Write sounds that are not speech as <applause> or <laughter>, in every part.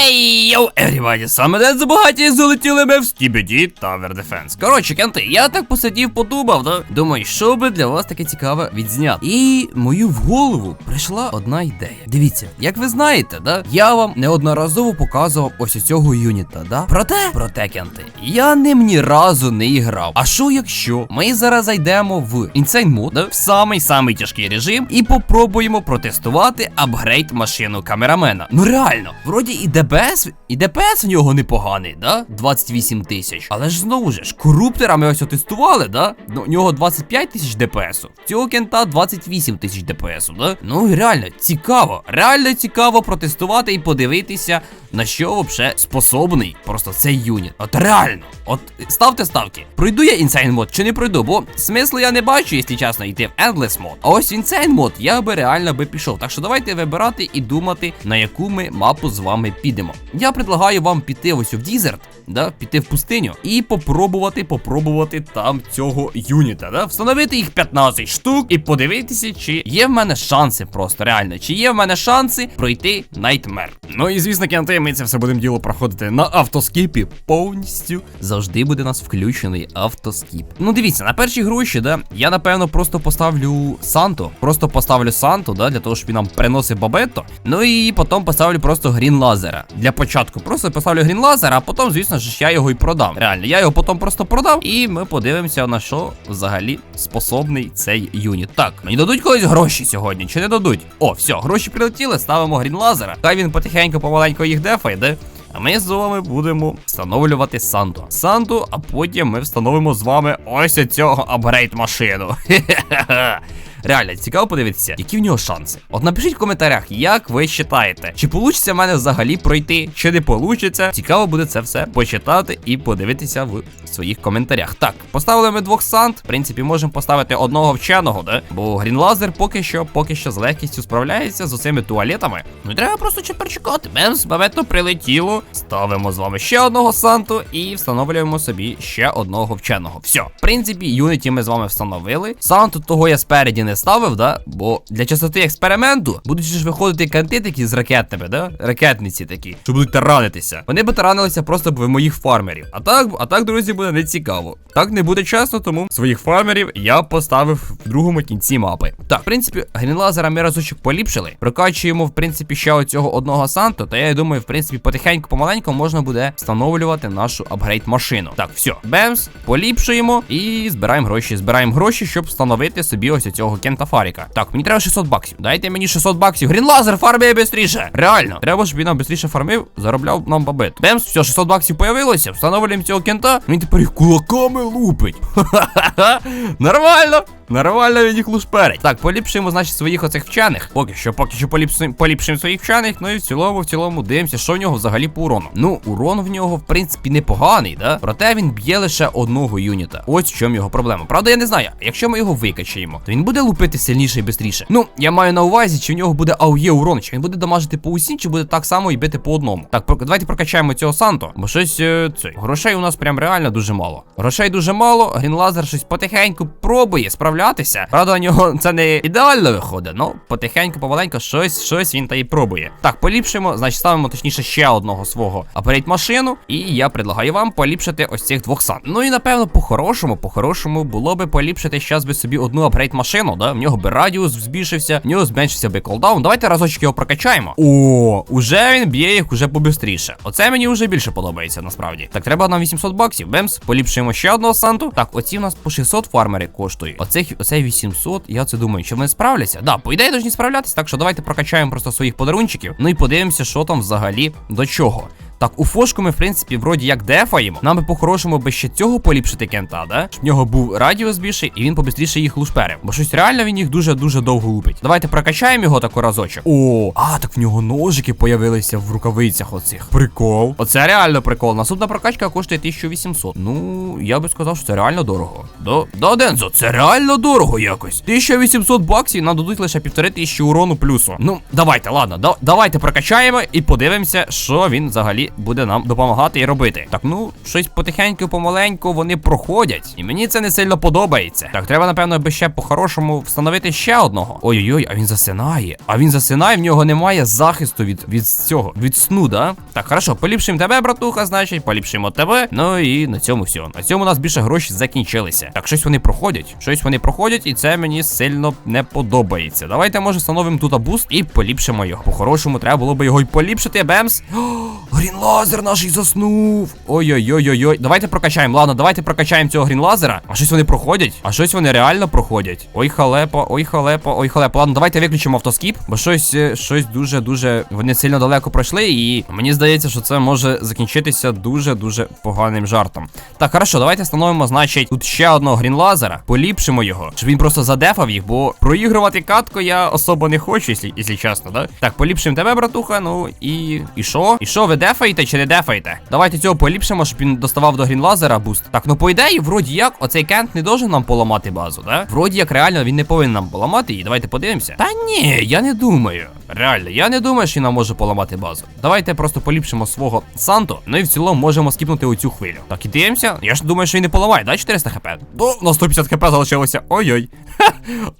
Hey. Йоу, everybody, саме день забагаті залетіли ми в Skibidi Tower Defense. Коротше, кенти, я так посидів, подумав, да? Думаю, що би для вас таке цікаве відзняти. І мою в голову прийшла одна ідея. Дивіться, як ви знаєте, да? Я вам неодноразово показував ось цього юніта, да? Проте, проте, кенти, я ним ні разу не іграв. А що якщо ми зараз зайдемо в Insane Mode, да? в самий самий тяжкий режим, і попробуємо протестувати апгрейд машину камерамена. Ну реально, вроді і ДПС, і ДПС в нього непоганий, да? 28 тисяч. Але ж знову ж, коруптера ми ось отестували, да? Ну, у нього 25 тисяч ДПСу. Цього кента 28 тисяч ДПСу, да? Ну реально цікаво, реально цікаво протестувати і подивитися, на що взагалі способний просто цей юніт. От реально, от ставте ставки. Пройду я інсайн мод чи не пройду, бо смислу я не бачу, якщо чесно, йти в Endless мод. А ось інсайн мод я би реально би пішов. Так що давайте вибирати і думати, на яку ми мапу з вами підемо. Я предлагаю вам піти ось в Дізерт, да, піти в пустиню і попробувати, попробувати там цього юніта, да, встановити їх 15 штук і подивитися, чи є в мене шанси просто реально, чи є в мене шанси пройти Найтмер. Ну і звісно, кенти, ми це все будемо діло проходити на автоскіпі повністю. Завжди буде нас включений автоскіп. Ну дивіться, на перші гроші, да, я напевно просто поставлю Санту. Просто поставлю Санту, да, для того, щоб він нам приносив бабетто. Ну і потім поставлю просто грін лазера. Для початку просто поставлю грін лазера, а потім, звісно ж, я його і продам. Реально, я його потім просто продав, і ми подивимося, на що взагалі способний цей юніт. Так, мені дадуть когось гроші сьогодні, чи не дадуть? О, все, гроші прилетіли, ставимо грін лазера. Хай він потихеньку, помаленьку їх дефайде. А ми з вами будемо встановлювати Санту. Санту, а потім ми встановимо з вами ось цього апгрейд машину. <laughs> Реально, цікаво подивитися, які в нього шанси. От напишіть в коментарях, як ви вважаєте, чи вийде в мене взагалі пройти, чи не вийде. Цікаво буде це все почитати і подивитися в своїх коментарях. Так, поставили ми двох сант. В принципі, можемо поставити одного вченого, да? Бо Грінлазер поки що, поки що з легкістю справляється з оцими туалетами. Ну треба просто тепер чекати. Бемс, баветно прилетіло. Ставимо з вами ще одного санту і встановлюємо собі ще одного вченого. Все, в принципі, юніті ми з вами встановили. Санту того я спереді не ставив, да? Бо для частоти експерименту будуть ж виходити канти такі з ракетними, да? Ракетниці такі, що будуть таранитися. Вони би таранилися просто б моїх фармерів. А так, а так, друзі, буде не цікаво. Так не буде чесно, тому своїх фармерів я поставив в другому кінці мапи. Так, в принципі, грінлазера ми разочок поліпшили. Прокачуємо, в принципі, ще оцього одного санту. Та я думаю, в принципі, потихеньку, помаленьку можна буде встановлювати нашу апгрейд машину. Так, все, бемс, поліпшуємо і збираємо гроші. Збираємо гроші, щоб встановити собі ось цього кентафаріка. Так, мені треба 600 баксів. Дайте мені 600 баксів. Грінлазер, фарміє швидше. Реально, треба, щоб він нам швидше фармив, заробляв нам бабет. Бемс, все, 600 баксів появилося. Встановлюємо цього кента. Він тепер їх кулаками лупить. <laughs> Ха-ха-ха. Нормально. Нормально він їх лушперить. Так, поліпшуємо, значить, своїх оцих вчених. Поки що, поки що поліпшуємо, поліпшуємо своїх вчених. Ну і в цілому, в цілому дивимося, що в нього взагалі по урону. Ну, урон в нього, в принципі, непоганий, да? Проте він б'є лише одного юніта. Ось в чому його проблема. Правда, я не знаю, якщо ми його викачаємо, то він буде лупити сильніше і швидше. Ну, я маю на увазі, чи в нього буде АОЄ урон, чи він буде дамажити по усім, чи буде так само і бити по одному. Так, давайте прокачаємо цього Санто, бо щось е, цей. Грошей у нас прям реально дуже мало. Грошей дуже мало. Грінлазер щось потихеньку пробує справлятися. Правда, у нього це не ідеально виходить, ну потихеньку, помаленьку, щось, щось він та й пробує. Так, поліпшимо, значить, ставимо точніше ще одного свого апгрейд машину. І я предлагаю вам поліпшити ось цих двох сан. Ну і напевно, по-хорошому, по-хорошому було би поліпшити щас би собі одну апгрейд машину, да? В нього би радіус збільшився, в нього зменшився би колдаун. Давайте разочок його прокачаємо. О, уже він б'є їх уже побистріше. Оце мені вже більше подобається насправді. Так, треба нам 800 баксів. Бемс, поліпшуємо ще одного санту. Так, оці у нас по 600 фармери коштують. Оцих, оцей 800, я це думаю, що вони справляться. Да, по ідеї должні справлятися, так що давайте прокачаємо просто своїх подарунчиків. Ну і подивимося, що там взагалі до чого. Так, у фошку ми, в принципі, вроді як дефаємо. Нам би по-хорошому би ще цього поліпшити кента, да? Щоб в нього був радіус більший і він побистріше їх лушперив. Бо щось реально він їх дуже-дуже довго лупить. Давайте прокачаємо його тако разочок. О, а так в нього ножики появилися в рукавицях оцих. Прикол. Оце реально прикол. Наступна прокачка коштує 1800. Ну, я би сказав, що це реально дорого. До, до Дензо, це реально дорого якось. 1800 баксів нам дадуть лише півтори тисячі урону плюсу. Ну, давайте, ладно, да, давайте прокачаємо і подивимося, що він взагалі буде нам допомагати і робити. Так, ну, щось потихеньку, помаленьку вони проходять. І мені це не сильно подобається. Так, треба, напевно, би ще по-хорошому встановити ще одного. Ой-ой-ой, а він засинає. А він засинає, в нього немає захисту від, від цього, від сну, да? Так, хорошо, поліпшимо тебе, братуха, значить, поліпшимо тебе. Ну і на цьому все. На цьому у нас більше гроші закінчилися. Так, щось вони проходять. Щось вони проходять, і це мені сильно не подобається. Давайте, може, встановимо тут буст і поліпшимо його. По-хорошому, треба було би його й поліпшити, бемс. О, Грінлазер наш і заснув. Ой-ой-ой-ой-ой. Давайте прокачаємо. Ладно, давайте прокачаємо цього грінлазера. А щось вони проходять? А щось вони реально проходять. Ой, халепа, ой, халепа, ой, халепа. Ладно, давайте виключимо автоскіп, бо щось, е, щось дуже-дуже. Вони сильно далеко пройшли, і мені здається, що це може закінчитися дуже-дуже поганим жартом. Так, хорошо, давайте встановимо, значить, тут ще одного грінлазера, поліпшимо його, щоб він просто задефав їх, бо проігрувати катку я особо не хочу, якщо, чесно, да? Так, поліпшимо тебе, братуха, ну і. І що? І що, ви дефаєте чи не дефаєте? Давайте цього поліпшимо, щоб він доставав до грінлазера буст. Так, ну по ідеї, вроді як, оцей кент не должен нам поламати базу, да? Вроді як реально він не повинен нам поламати її. Давайте подивимося. Та ні, я не думаю. Реально, я не думаю, що він нам може поламати базу. Давайте просто поліпшимо свого Санто. Ну і в цілому можемо скіпнути оцю хвилю. Так, і дивимося. Я ж думаю, що він не поламає, да? 400 хп. Ну, на 150 хп залишилося. Ой-ой.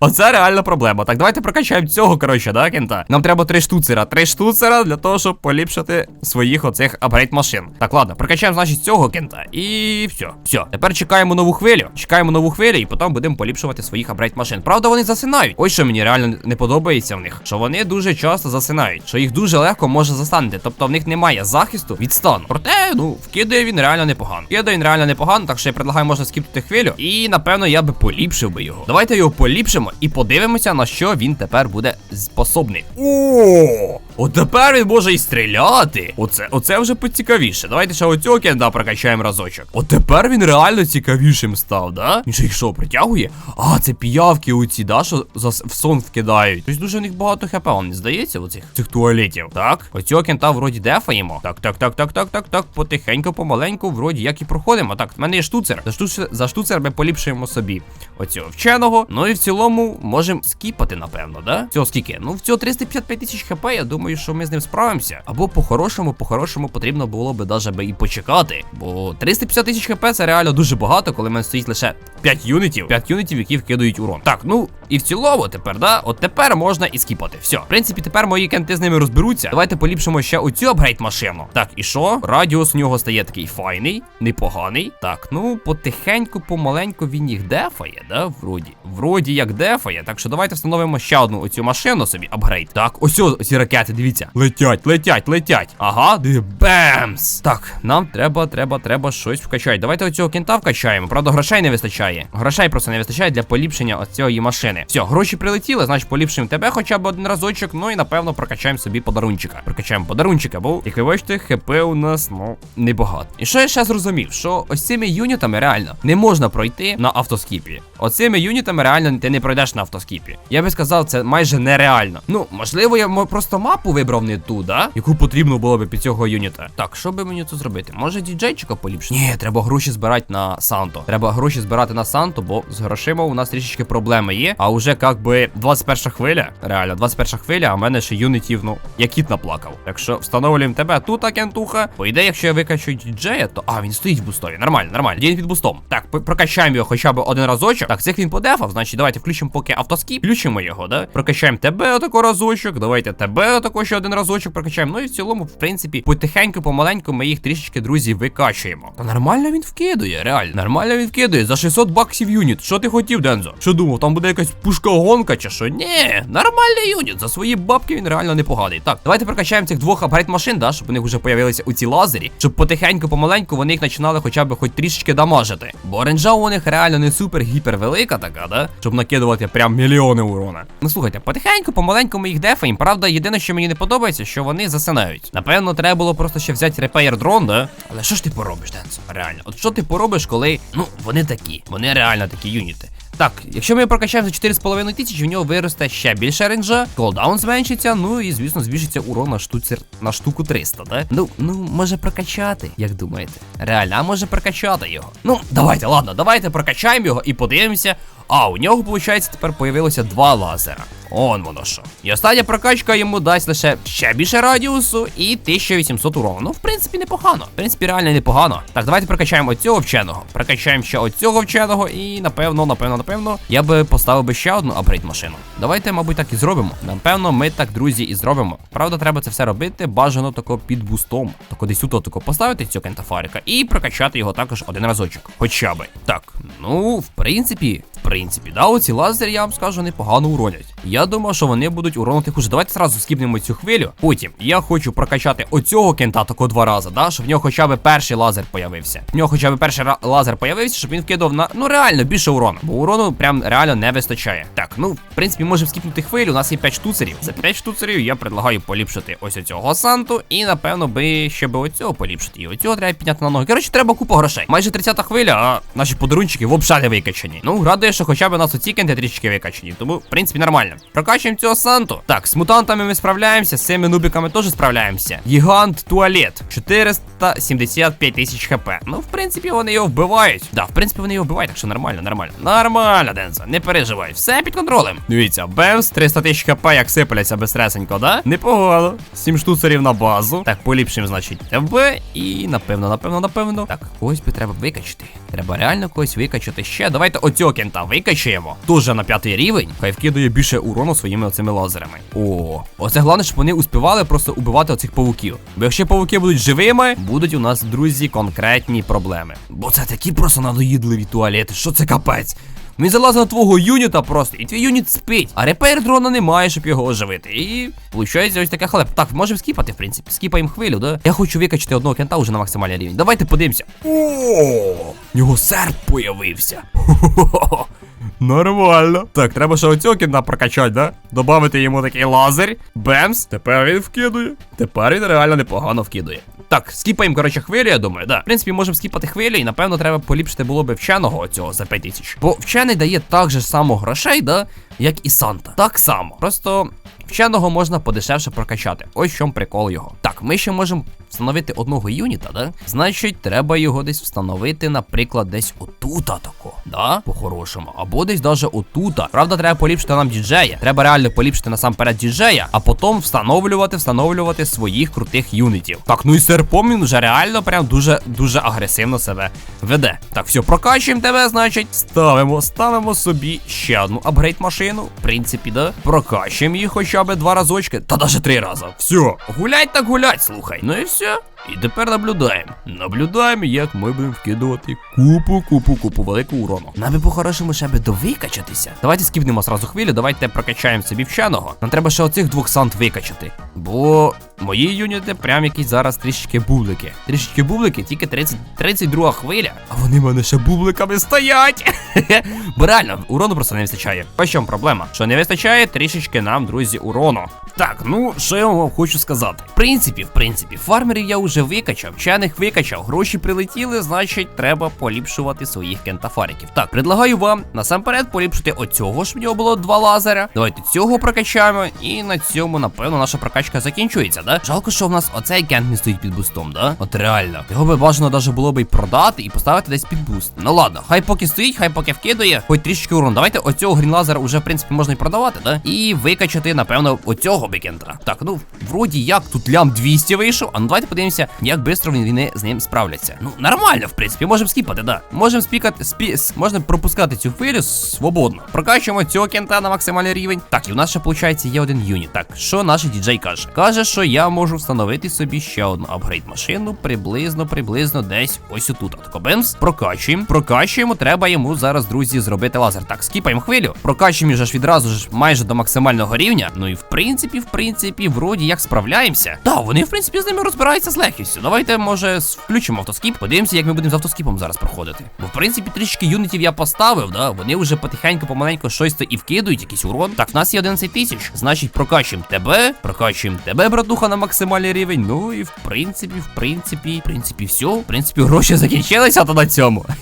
Оце реальна проблема. Так, давайте прокачаємо цього, коротше, да, кента? Нам треба три штуцера. Три штуцера для того, щоб поліпшити своїх оцих апгрейд машин. Так, ладно, прокачаємо, значить, цього кента. І все. Все. Тепер чекаємо нову хвилю. Чекаємо нову хвилю, і потім будемо поліпшувати своїх апгрейд машин. Правда, вони засинають. Ось що мені реально не подобається в них. Що вони дуже часто засинають, що їх дуже легко може застанути. Тобто в них немає захисту від стану. Проте, ну, вкидає він реально непогано. Вкидає він реально непогано, так що я предлагаю, можна скіпнути хвилю. І напевно я би поліпшив би його. Давайте його поліпшимо і подивимося, на що він тепер буде способний. О! От тепер він може і стріляти. Оце, оце вже поцікавіше. Давайте ще оцього кенда прокачаємо разочок. От тепер він реально цікавішим став, да? Він ще їх що, притягує? А, це піявки оці, да, що за, в сон вкидають. Тобто дуже в них багато хп, вам не здається, оцих цих туалетів. Так, оцього кента вроді дефаємо. Так, так, так, так, так, так, так. Потихеньку, помаленьку, вроді як і проходимо. Так, в мене є штуцер. За штуцер, за штуцер ми поліпшуємо собі оцього вченого. Ну і в цілому можемо скіпати, напевно, да? Цього скільки? Ну, в цього 355 тисяч хп, я думаю, що ми з ним справимося. Або по-хорошому, по-хорошому потрібно було би би і почекати. Бо 350 тисяч хп це реально дуже багато, коли в мене стоїть лише 5 юнітів. 5 юнітів, які вкидують урон. Так, ну і в цілому тепер, да? От тепер можна і скіпати. Все. В принципі, тепер мої кенти з ними розберуться. Давайте поліпшимо ще оцю апгрейд машину. Так, і що? Радіус у нього стає такий файний, непоганий. Так, ну потихеньку, помаленьку він їх дефає, да? Вроді. Вроді як дефає. Так що давайте встановимо ще одну оцю машину собі, апгрейд. Так, ось о, ці ракети, дивіться. Летять, летять, летять. Ага, бемс. Так, нам треба, треба, треба щось вкачати. Давайте оцього кента вкачаємо. Правда, грошей не вистачає. Грошей просто не вистачає для поліпшення оцієї машини. Все, гроші прилетіли, значить поліпшимо тебе хоча б один разочок. Ну і напевно прокачаємо собі подарунчика. Прокачаємо подарунчика, бо, як ви бачите, хп у нас, ну, небагато. І що я ще зрозумів, що ось цими юнітами реально не можна пройти на автоскіпі. Оцими юнітами реально ти не пройдеш на автоскіпі. Я би сказав, це майже нереально. Ну, можливо, я просто мапу вибрав не ту, да? Яку потрібно було би під цього юніта. Так, що би мені тут зробити? Може діджейчика поліпшити? Ні, треба гроші збирати на Санто. Треба гроші збирати на Санто, бо з грошима у нас трішечки проблеми є. А вже як би 21 хвиля. Реально, 21 хвиля, а в мене ще юнітів, ну, я кіт наплакав. Так що встановлюємо тебе тут, агентуха. По ідеї, якщо я викачу діджея, то. А, він стоїть в бустові. Нормально, нормально. Він під бустом. Так, прокачаємо його хоча б один разочок. Так, цих він подефав. Значить, давайте включимо поки автоскіп. Включимо його, да? Прокачаємо тебе отако разочок. Давайте тебе отако ще один разочок прокачаємо. Ну і в цілому, в принципі, потихеньку, помаленьку ми їх трішечки, друзі, викачуємо. Та нормально він вкидує, реально. Нормально він вкидує. За 600 баксів юніт. Що ти хотів, Дензо? Що думав, там буде якась пушка гонка чи що? Ні, нормальний юніт. За свої бабки він реально непоганий. Так, давайте прокачаємо цих двох апгрейд машин, да, щоб у них вже появилися у ці лазері, щоб потихеньку, помаленьку вони їх починали хоча б хоч трішечки дамажити. Бо оренжа у них реально не супер гіпер велика така, да? Щоб накидувати прям мільйони урона. Ну слухайте, потихеньку, помаленьку ми їх дефаємо. Правда, єдине, що мені не подобається, що вони засинають. Напевно, треба було просто ще взяти репеєр дрон, да? Але що ж ти поробиш, Денсо? Реально, от що ти поробиш, коли ну вони такі, вони реально такі юніти. Так, якщо ми прокачаємо за 4,5 тисячі, в нього виросте ще більше ренджа, колдаун зменшиться, ну і звісно збільшиться урон на штуцер на штуку 300, да? Ну, ну, може прокачати, як думаєте? Реально, може прокачати його? Ну, давайте, ладно, давайте прокачаємо його і подивимося. А, у нього, виходить, тепер появилося два лазера. Он воно що. І остання прокачка йому дасть лише ще більше радіусу і 1800 урону. Ну, в принципі, непогано. В принципі, реально непогано. Так, давайте прокачаємо оцього вченого. Прокачаємо ще оцього вченого, і напевно, напевно, напевно, я би поставив би ще одну апгрейд машину. Давайте, мабуть, так і зробимо. Напевно, ми так, друзі, і зробимо. Правда, треба це все робити бажано тако під бустом. Тако десь тут тако поставити цього кентафарика і прокачати його також один разочок. Хоча би. Так, ну, в принципі, в принципі, да, оці лазери, я вам скажу, непогано уронять. Я думав, що вони будуть уронити хуже. Давайте зразу скіпнемо цю хвилю. Потім я хочу прокачати оцього кента тако два рази, да, щоб в нього хоча б перший лазер появився. В нього хоча б перший лазер появився, щоб він вкидав на ну реально більше урону. Бо урону прям реально не вистачає. Так, ну в принципі, можемо скіпнути хвилю. У нас є 5 штуцерів. За 5 штуцерів я предлагаю поліпшити ось оцього санту. І напевно би ще би оцього поліпшити. І оцього треба підняти на ноги. Коротше, треба купа грошей. Майже 30 хвиля, а наші подарунчики взагалі не викачані. Ну, радує, що хоча б нас оці кенти трішки викачані. Тому, в принципі, нормально. Прокачуємо цього санту. Так, з мутантами ми справляємося, з цими нубиками теж справляємося. Гігант туалет. 475 тисяч хп. Ну, в принципі, вони його вбивають. Да, в принципі, вони його вбивають, так що нормально, нормально. Нормально, Дензо, не переживай. Все під контролем. Дивіться, Бемс, 300 тисяч хп, як сипляться безстресенько, да? Непогано. 7 штуцерів на базу. Так, поліпшимо, значить, тебе. І напевно, напевно, напевно. Так, когось би треба викачати. Треба реально когось викачати ще. Давайте оцього кента викачаємо. Дуже на п'ятий рівень. Хай вкидає більше урону своїми оцими лазерами. О, оце головне, щоб вони успівали просто убивати оцих павуків. Бо якщо павуки будуть живими, будуть у нас, друзі, конкретні проблеми. Бо це такі просто надоїдливі туалети. Що це капець? Він залазить на твого юніта просто, і твій юніт спить. А репейр дрона немає, щоб його оживити. І виходить ось таке халеп. Так, можемо скіпати, в принципі. Скіпаємо хвилю, да? Я хочу викачати одного кента вже на максимальний рівень. Давайте подивимося. О, в нього серп появився. Хо-хо-хо. <laughs> Нормально. Так, треба ще оцього кінта прокачати, да? Добавити йому такий лазер. Бемс. Тепер він вкидує. Тепер він реально непогано вкидує. Так, скіпаємо, коротше, хвилю, я думаю, да. В принципі, можемо скіпати хвилю, і напевно треба поліпшити було би вченого оцього за 5 тисяч. Бо вчений дає так же само грошей, да, як і Санта. Так само. Просто вченого можна подешевше прокачати. Ось в чому прикол його. Так, ми ще можемо встановити одного юніта, да? Значить, треба його десь встановити, наприклад, десь отута тако. Да? По-хорошому. Або десь даже отута. Правда, треба поліпшити нам діджея. Треба реально поліпшити насамперед діджея, а потім встановлювати, встановлювати своїх крутих юнітів. Так, ну і серпом він вже реально прям дуже дуже агресивно себе веде. Так, все, прокачуємо тебе, значить. Ставимо, ставимо собі ще одну апгрейд машину. В принципі, да. Прокачуємо її хоча б два разочки. Та навіть три рази. Все, гулять так гулять, слухай. Ну і все. Rusya? І тепер наблюдаємо. Наблюдаємо, як ми будемо вкидувати купу, купу, купу велику урону. Нам би по-хорошому ще би довикачатися. Давайте скіпнемо сразу хвилю, давайте прокачаємо собі вченого. Нам треба ще оцих двох сант викачати. Бо мої юніти прям якісь зараз трішечки бублики. Трішечки бублики, тільки 30, 32 хвиля. А вони в мене ще бубликами стоять. <laughs> Бо реально, урону просто не вистачає. В чому проблема? Що не вистачає трішечки нам, друзі, урону. Так, ну що я вам хочу сказати? В принципі, в принципі, фармерів я вже викачав, вчених викачав, гроші прилетіли, значить, треба поліпшувати своїх кентафариків. Так, предлагаю вам насамперед поліпшити оцього, щоб в нього було два лазера. Давайте цього прокачаємо, і на цьому, напевно, наша прокачка закінчується, да? Жалко, що в нас оцей кент не стоїть під бустом, да? От реально. Його би бажано даже було би й продати і поставити десь під буст. Ну ладно, хай поки стоїть, хай поки вкидує, хоч трішечки урон. Давайте оцього грінлазера вже, в принципі, можна й продавати, да? І викачати, напевно, оцього бікента. Так, ну, вроді як тут лям 200 вийшов, а ну давайте подивимося, як швидко вони з ним справляться. Ну, нормально, в принципі, можемо скіпати, да. Можемо спікати, спі, можна пропускати цю хвилю свободно. Прокачуємо цього кента на максимальний рівень. Так, і у нас ще, виходить, є один юніт. Так, що наш діджей каже? Каже, що я можу встановити собі ще одну апгрейд машину, приблизно, приблизно десь ось отут. Тако бемс, прокачуємо. Прокачуємо, треба йому зараз, друзі, зробити лазер. Так, скіпаємо хвилю. Прокачуємо вже ж відразу ж майже до максимального рівня. Ну і в принципі, в принципі, вроді як справляємося. Так, вони, в принципі, з ними розбираються з легкістю. Давайте, може, включимо автоскіп. Подивимося, як ми будемо з автоскіпом зараз проходити. Бо, в принципі, трішки юнітів я поставив, да. Вони вже потихеньку, помаленьку щось то і вкидують, якийсь урон. Так, в нас є 11 тисяч. Значить, прокачуємо тебе, прокачуємо тебе, братуха, на максимальний рівень. Ну і в принципі, в принципі, в принципі, все. В принципі, гроші закінчилися, то на цьому. <laughs>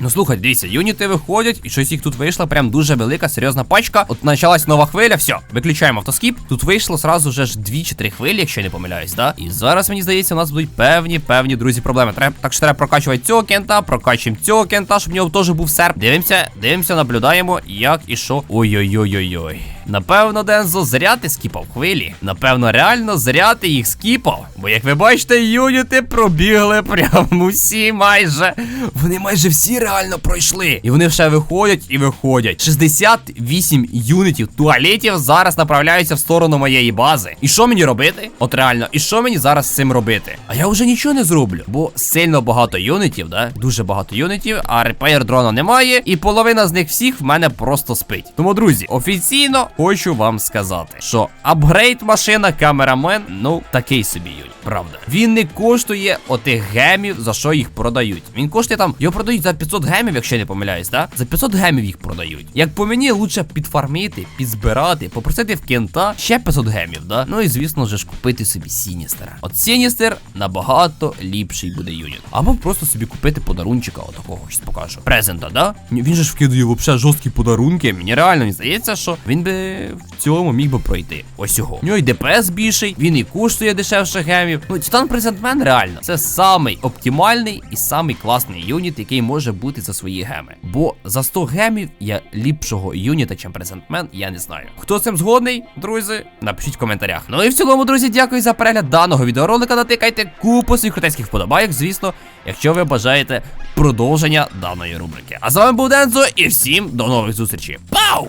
Ну слухай, дивіться, юніти виходять, і щось їх тут вийшла прям дуже велика, серйозна пачка. От почалась нова хвиля, все, виключаємо автоскіп. Тут вийшло сразу вже ж дві чи три хвилі, якщо не помиляюсь, да? І зараз мені здається, у нас будуть певні, певні друзі проблеми. Треба так що треба прокачувати цього кента, прокачуємо цього кента, щоб в нього теж був серп. Дивимося, дивимося, наблюдаємо, як і що. Ой-ой-ой-ой-ой. Напевно, Дензо, зря ти скіпав хвилі. Напевно, реально зря ти їх скіпав. Бо як ви бачите, юніти пробігли прямо <laughs> усі майже. Вони майже всі реально пройшли. І вони ще виходять і виходять. 68 юнітів туалетів зараз направляються в сторону моєї бази. І що мені робити? От реально, і що мені зараз з цим робити? А я вже нічого не зроблю, бо сильно багато юнітів, да? Дуже багато юнітів, а репейр дрона немає, і половина з них всіх в мене просто спить. Тому, друзі, офіційно хочу вам сказати, що апгрейд машина камерамен, ну такий собі юніт. Правда, він не коштує отих гемів, за що їх продають. Він коштує там, його продають за 500 гемів, якщо я не помиляюсь, так? За 500 гемів їх продають. Як по мені, лучше підфармити, підзбирати, попросити в кента ще 500 гемів, да? Ну і звісно ж купити собі Сіністера. От Сіністер набагато ліпший буде юніт. Або просто собі купити подарунчика, отакого щось покажу. Презента, да? Він же ж вкидує вообще жорсткі подарунки. Мені реально не здається, що він би в цьому міг би пройти. Ось його. У нього і ДПС більший, він і коштує дешевше гемів. Ну, Титан Презентмен реально. Це самий оптимальний і самий класний юніт, який може бути за свої геми. Бо за 100 гемів я ліпшого юніта, чим Презентмен, я не знаю. Хто з цим згодний, друзі? Напишіть в коментарях. Ну і в цілому, друзі, дякую за перегляд даного відеоролика. Натикайте купу своїх крутецьких вподобайок, звісно, якщо ви бажаєте продовження даної рубрики. А з вами був Дензо і всім до нових зустрічей. Пау!